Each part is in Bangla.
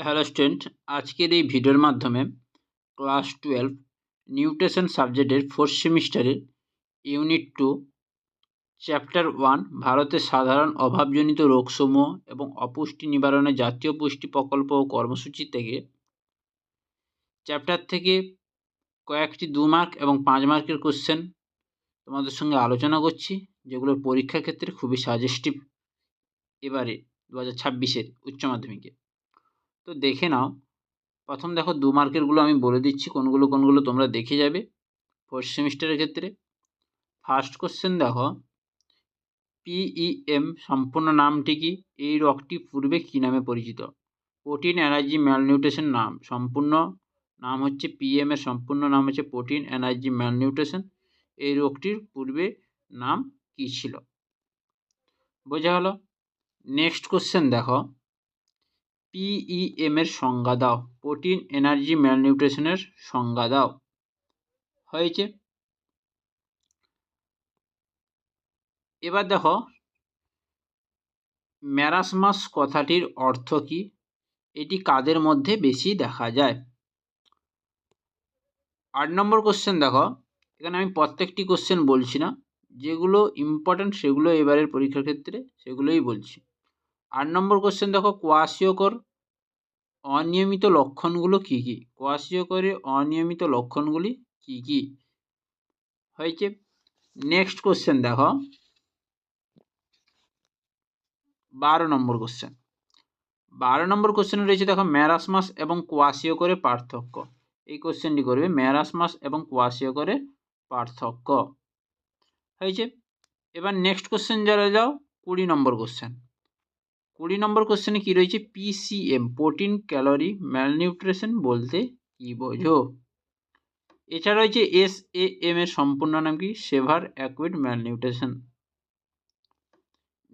হ্যালো স্টুডেন্ট আজকের এই ভিডিওর মাধ্যমে ক্লাস টুয়েলভ নিউট্রিশন সাবজেক্টের ফোর্থ সেমিস্টারের ইউনিট টু চ্যাপ্টার ওয়ান ভারতের সাধারণ অভাবজনিত রোগসমূহ এবং অপুষ্টি নিবারণে জাতীয় পুষ্টি প্রকল্প ও কর্মসূচি থেকে চ্যাপ্টার থেকে কয়েকটি দু মার্ক এবং পাঁচ মার্কের কোশ্চেন তোমাদের সঙ্গে আলোচনা করছি যেগুলোর পরীক্ষার ক্ষেত্রে খুবই সাজেস্টিভ এবারে দু হাজার ছাব্বিশের উচ্চ মাধ্যমিকে। তো দেখে নাও। প্রথম দেখো দু মার্কেরগুলো আমি বলে দিচ্ছি, কোনগুলো কোনগুলো তোমরা দেখে যাবে ফোর্থ সেমিস্টারের ক্ষেত্রে। ফার্স্ট কোশ্চেন দেখো পিইএম সম্পূর্ণ নামটি কি? এই রোগটি পূর্বে কী নামে পরিচিত? প্রোটিন এনার্জি ম্যালনিউট্রিশন নাম, সম্পূর্ণ নাম হচ্ছে পিএম এর সম্পূর্ণ নাম হচ্ছে প্রোটিন এনার্জি ম্যালনিউট্রিশন এই রোগটির পূর্বে নাম কী ছিল? বোঝা হলো নেক্সট কোশ্চেন দেখো পিইএম এর সংজ্ঞা দাও। প্রোটিন এনার্জি ম্যালনিউট্রিশনের সংজ্ঞা দাও। হয়েছে? এবার দেখো ম্যারাসমাস কথাটির অর্থ কি? এটি কাদের মধ্যে বেশি দেখা যায়? আট নম্বর কোশ্চেন দেখো। এখানে আমি প্রত্যেকটি কোশ্চেন বলছি না। যেগুলো ইম্পর্ট্যান্ট সেগুলো এবারের পরীক্ষার ক্ষেত্রে সেগুলোই বলছি। আট নম্বর কোশ্চেন দেখো কোয়াশিয়কর অনিয়মিত লক্ষণগুলো কী কী? কোয়াশিয়করের অনিয়মিত লক্ষণগুলি কী কী? হয়েছে। নেক্সট কোশ্চেন দেখো। বারো নম্বর কোশ্চেন বারো নম্বর কোশ্চেনে রয়েছে দেখো ম্যারাসমাস এবং কোয়াশিয়করের পার্থক্য। এই কোশ্চেনটি করবে ম্যারাসমাস এবং কোয়াশিয়করের পার্থক্য। হয়েছে। এবার নেক্সট কোশ্চেন যারা যাও, কুড়ি নম্বর কোশ্চেন কুড়ি নম্বর কোশ্চেনে কী রয়েছে? পিসিএম প্রোটিন ক্যালোরি ম্যালনিউট্রিশন বলতে কী বোঝো? এছাড়া রয়েছে এস এ এম এর সম্পূর্ণ নাম কি? Severe acute malnutrition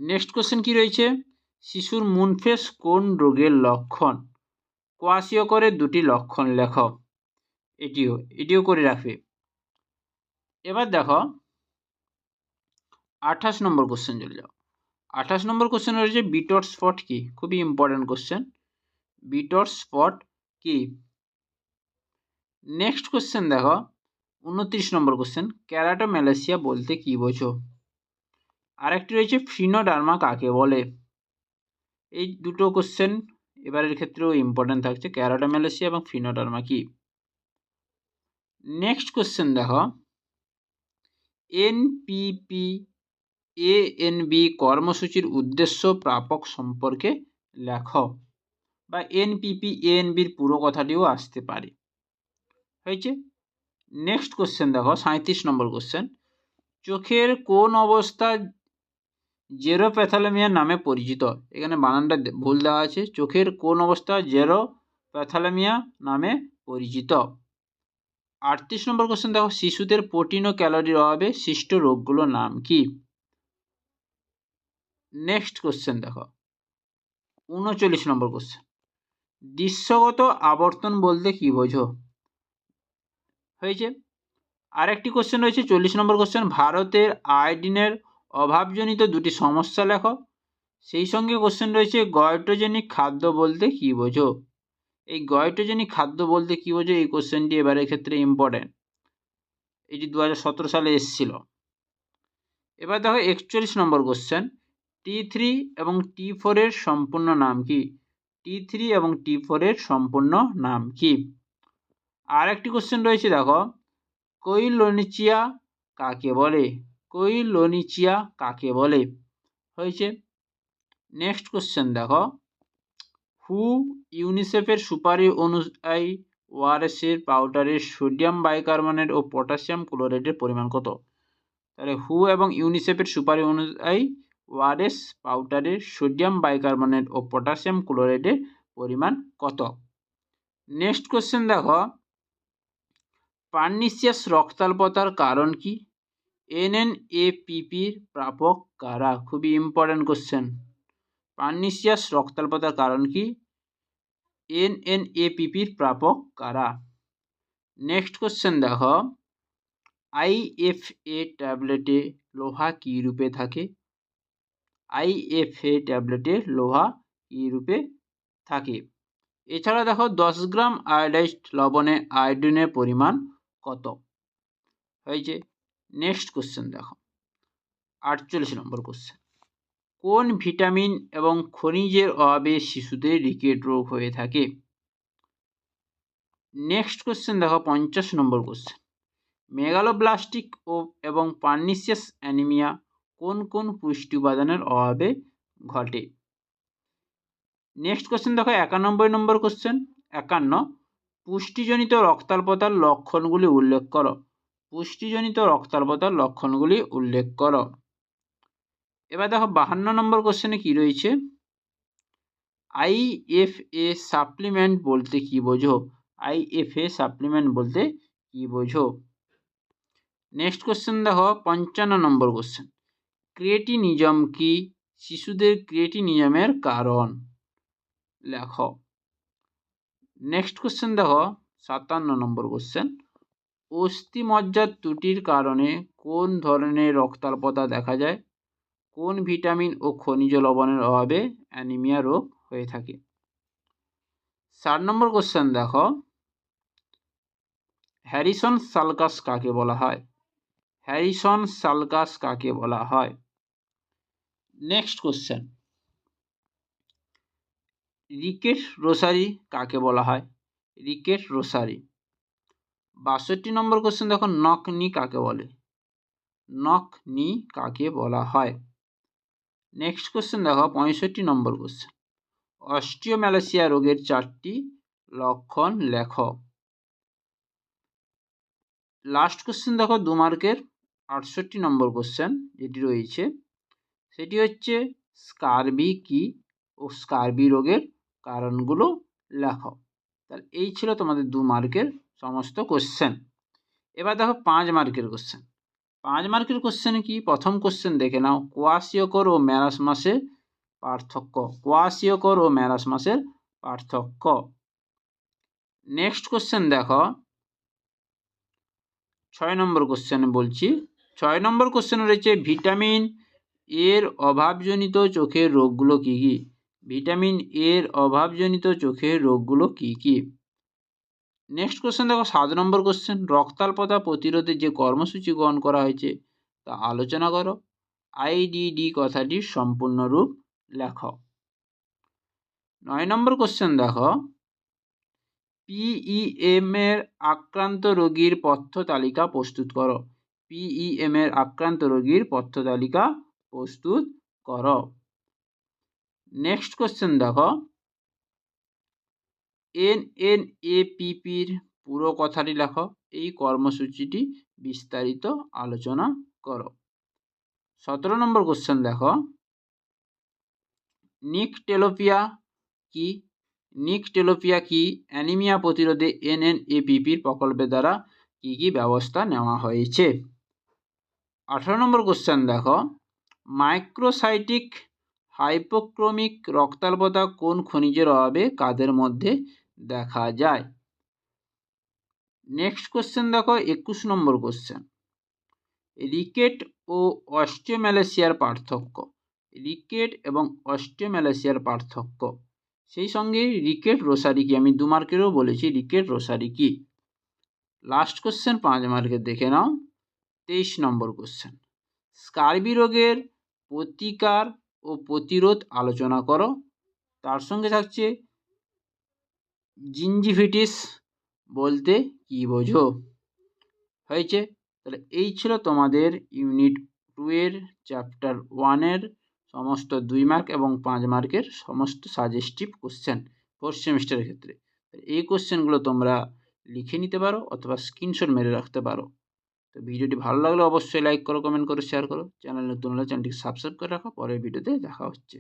next question কি রয়েছে? শিশুর মুনফেস কোন রোগের লক্ষণ? কোয়াশিও করে দুটি লক্ষণ লেখ। এটিও এটিও করে রাখবে। এবার দেখো, আঠাশ নম্বর কোশ্চেন চলে যাও। আঠাশ নম্বর কোশ্চেন রয়েছে বিটর স্পট কি? খুবই ইম্পর্ট্যান্ট কোশ্চেন বিটর স্পট কি? নেক্সট কোশ্চেন দেখো। উনত্রিশ নম্বর কোশ্চেন ক্যারাটো ক্যারাটোম্যালেসিয়া বলতে কি বোঝো? আরেকটি রয়েছে ফিনোডার্মা কাকে বলে? এই দুটো কোশ্চেন এবারের ক্ষেত্রেও ইম্পর্ট্যান্ট থাকছে ক্যারাটো ক্যারাটোম্যালেসিয়া এবং ফিনোডার্মা কি? নেক্সট কোশ্চেন দেখো। এনপিপি এএনবি কর্মসূচির উদ্দেশ্য প্রাপক সম্পর্কে লেখ বা এনপিপি এএনবির পুরো কথাটিও আসতে পারে। হয়েছে? নেক্সট কোশ্চেন দেখো সাঁত্রিশ নম্বর কোশ্চেন চোখের কোন অবস্থা জেরোপ্যাথালেমিয়া নামে পরিচিত? এখানে বানানটা ভুল দেওয়া আছে। চোখের কোন অবস্থা জেরো প্যাথালেমিয়া নামে পরিচিত? আটত্রিশ নম্বর কোশ্চেন দেখো, শিশুদের প্রোটিন ও ক্যালোরির অভাবে সৃষ্ট রোগগুলোর নাম কি? নেক্সট কোশ্চেন দেখো। উনচল্লিশ নম্বর কোশ্চেন দৃশ্যগত আবর্তন বলতে কি বোঝো? হয়েছে? আরেকটি কোশ্চেন রয়েছে, চল্লিশ নম্বর কোশ্চেন ভারতের আয়োডিনের অভাবজনিত দুটি সমস্যা লেখো। সেই সঙ্গে কোশ্চেন রয়েছে, গয়টোজেনিক খাদ্য বলতে কি বোঝো? এই গয়টোজেনিক খাদ্য বলতে কী বোঝো? এই কোশ্চেনটি এবারের ক্ষেত্রে ইম্পর্টেন্ট এটি দু হাজার সতেরো সালে এসেছিল। এবার দেখো একচল্লিশ নম্বর কোশ্চেন টি থ্রি এবং টি ফোরের সম্পূর্ণ নাম কি? টি থ্রি এবং টি ফোরের সম্পূর্ণ নাম কি? আর একটি কোশ্চেন রয়েছে, দেখো। কৈলোনিচিয়া কাকে বলে? কৈলোনিচিয়া কাকে বলে? হয়েছে। নেক্সট কোশ্চেন দেখো। হু ইউনিসেফের সুপারি অনুযায়ী ওয়ারেসের পাউডারের সোডিয়াম বাইকার্বনেট ও পটাশিয়াম ক্লোরাইডের পরিমাণ কত? তাহলে হু এবং ইউনিসেফের সুপারি অনুযায়ী ওয়ারেস পাউডারের সোডিয়াম বাইকার্বনেট ও পটাশিয়াম ক্লোরাইডের পরিমাণ কত? নেক্সট কোশ্চেন দেখো। পার্নিসিয়াস রক্তাল্পতার কারণ কি? এনএনএপিপির প্রাপক কারা? খুবই ইম্পর্ট্যান্ট কোশ্চেন পার্নিসিয়াস রক্তাল্পতার কারণ কি? এনএনএপিপির প্রাপক কারা? নেক্সট কোশ্চেন দেখো। আইএফএ ট্যাবলেটে লোহা কী রূপে থাকে? আইএফএ ট্যাবলেটে লোহা কী রূপে থাকে। এছাড়া দেখো, দশ গ্রাম আয়োডাইজড লবণে আয়োডিনের পরিমাণ কত? হয়েছে নেক্সট কোশ্চেন দেখো, আটচল্লিশ নম্বর কোশ্চেন কোন ভিটামিন এবং খনিজের অভাবে শিশুদের রিকেট রোগ হয়ে থাকে? নেক্সট কোশ্চেন দেখো, পঞ্চাশ নম্বর কোশ্চেন মেগালোব্লাস্টিক ও এবং পার্নিসিয়াস অ্যানিমিয়া কোন কোন পুষ্টি উপাদানের অভাবে ঘটে? নেক্সট কোশ্চেন দেখো, একানব্বই নম্বর কোশ্চেন একান্ন। পুষ্টিজনিত রক্তাল্পতার লক্ষণগুলি উল্লেখ করো। পুষ্টিজনিত রক্তাল্পতার লক্ষণগুলি উল্লেখ করো। এবার দেখো, বাহান্ন নম্বর কোশ্চেনে কি রয়েছে? আইএফএ সাপ্লিমেন্ট বলতে কি বোঝো? আইএফএ সাপ্লিমেন্ট বলতে কি বোঝো? নেক্সট কোশ্চেন দেখো, পঞ্চান্ন নম্বর কোশ্চেন ক্রিয়েটিনিজম কি? শিশুদের ক্রিয়েটিনিজমের কারণ। লেখো। নেক্সট কোশ্চেন দেখো, সাতান্ন নম্বর কোশ্চেন অস্থিমজ্জার ত্রুটির কারণে কোন ধরনের রক্তাল্পতা দেখা যায়? কোন ভিটামিন ও খনিজ লবণের অভাবে অ্যানিমিয়া রোগ হয়ে থাকে? চার নম্বর কোশ্চেন দেখো। হ্যারিসন সালকাস কাকে বলা হয়? হ্যারিসন সালকাস কাকে বলা হয়? নেক্সট কোশ্চেন রিকেট রোসারি কাকে বলা হয়? রিকেট রোসারি বাষট্টি নম্বর কোশ্চেন দেখো নক নি কাকে বলে? নক নি কাকে বলা হয়? নেক্সট কোশ্চেন দেখো, পঁয়ষট্টি নম্বর কোশ্চেন অস্টিওম্যালাসিয়া রোগের চারটি লক্ষণ লেখ। লাস্ট কোশ্চেন দেখো দু মার্কের আটষট্টি নম্বর কোশ্চেন যেটি রয়েছে। সেটি হচ্ছে স্কারবি কি ও স্কারবি রোগের কারণগুলো লেখো। তাহলে এই ছিল তোমাদের দু মার্কের সমস্ত কোশ্চেন এবার দেখো পাঁচ মার্কের কোশ্চেন পাঁচ মার্কের কোশ্চেন কি? প্রথম কোশ্চেন দেখে নাও। কোয়াশিয়কর ও ম্যারাস মাসের পার্থক্য। কোয়াশিয়কর ও ম্যারাস মাসের পার্থক্য। নেক্সট কোশ্চেন দেখো। ছয় নম্বর কোশ্চেন বলছি। ছয় নম্বর কোশ্চেন রয়েছে ভিটামিন এর অভাবজনিত চোখের রোগগুলো কী কী? ভিটামিন এর অভাবজনিত চোখের রোগগুলো কী কী? নেক্সট কোশ্চেন দেখো, সাত নম্বর কোশ্চেন রক্তাল্পতা প্রতিরোধে যে কর্মসূচি গ্রহণ করা হয়েছে, তা আলোচনা করো। আইডিডি কথাটির সম্পূর্ণ রূপ লেখ। নয় নম্বর কোশ্চেন দেখো। পিইএম এর আক্রান্ত রোগীর পথ্য তালিকা প্রস্তুত করো। পিইএম এর আক্রান্ত রোগীর পথ্য তালিকা প্রস্তুত করো। নেক্সট কোশ্চেন দেখো। এন এন এ পিপির পুরো কথাটি লেখো। এই কর্মসূচিটি বিস্তারিত আলোচনা করো। সতেরো নম্বর কোশ্চেন দেখো। নিকটেলোপিয়া কি? নিকটেলোপিয়া কি অ্যানিমিয়া প্রতিরোধে এন এন এনএনএপিপির প্রকল্পের দ্বারা কি কি ব্যবস্থা নেওয়া হয়েছে? আঠারো নম্বর কোশ্চেন দেখো। মাইক্রোসাইটিক হাইপোক্রোমিক রক্তাল্পতা কোন খনিজের অভাবে কাদের মধ্যে দেখা যায়? নেক্সট কোশ্চেন দেখো, একুশ নম্বর কোশ্চেন রিকেট ও অস্টিওম্যালেশিয়ার পার্থক্য। রিকেট এবং অস্টিওম্যালেশিয়ার পার্থক্য। সেই সঙ্গে রিকেট রোসারি কি? আমি দু মার্কেরও বলেছি রিকেট রোসারি কি? লাস্ট কোশ্চেন পাঁচ মার্কের দেখে নাও। তেইশ নম্বর কোশ্চেন স্কার্বি রোগের প্রতিকার ও প্রতিরোধ আলোচনা করো। তার সঙ্গে থাকছে জিঞ্জিভিটিস বলতে কি বোঝো? হয়েছে? তাহলে এই ছিল তোমাদের ইউনিট টু এর চ্যাপ্টার ওয়ানের সমস্ত দুই মার্ক এবং পাঁচ মার্কের সমস্ত সাজেস্টিভ কোশ্চেন ফোর্থ সেমিস্টারের ক্ষেত্রে। এই কোশ্চেনগুলো তোমরা লিখে নিতে পারো অথবা স্ক্রিনশট মেরে রাখতে পারো। তো ভিডিওটি ভালো লাগলে অবশ্যই লাইক করো কমেন্ট করো শেয়ার করো। চ্যানেল নতুন হলে চ্যানেলটিকে সাবস্ক্রাইব করে রাখো। পরের ভিডিওতে দেখা হচ্ছে।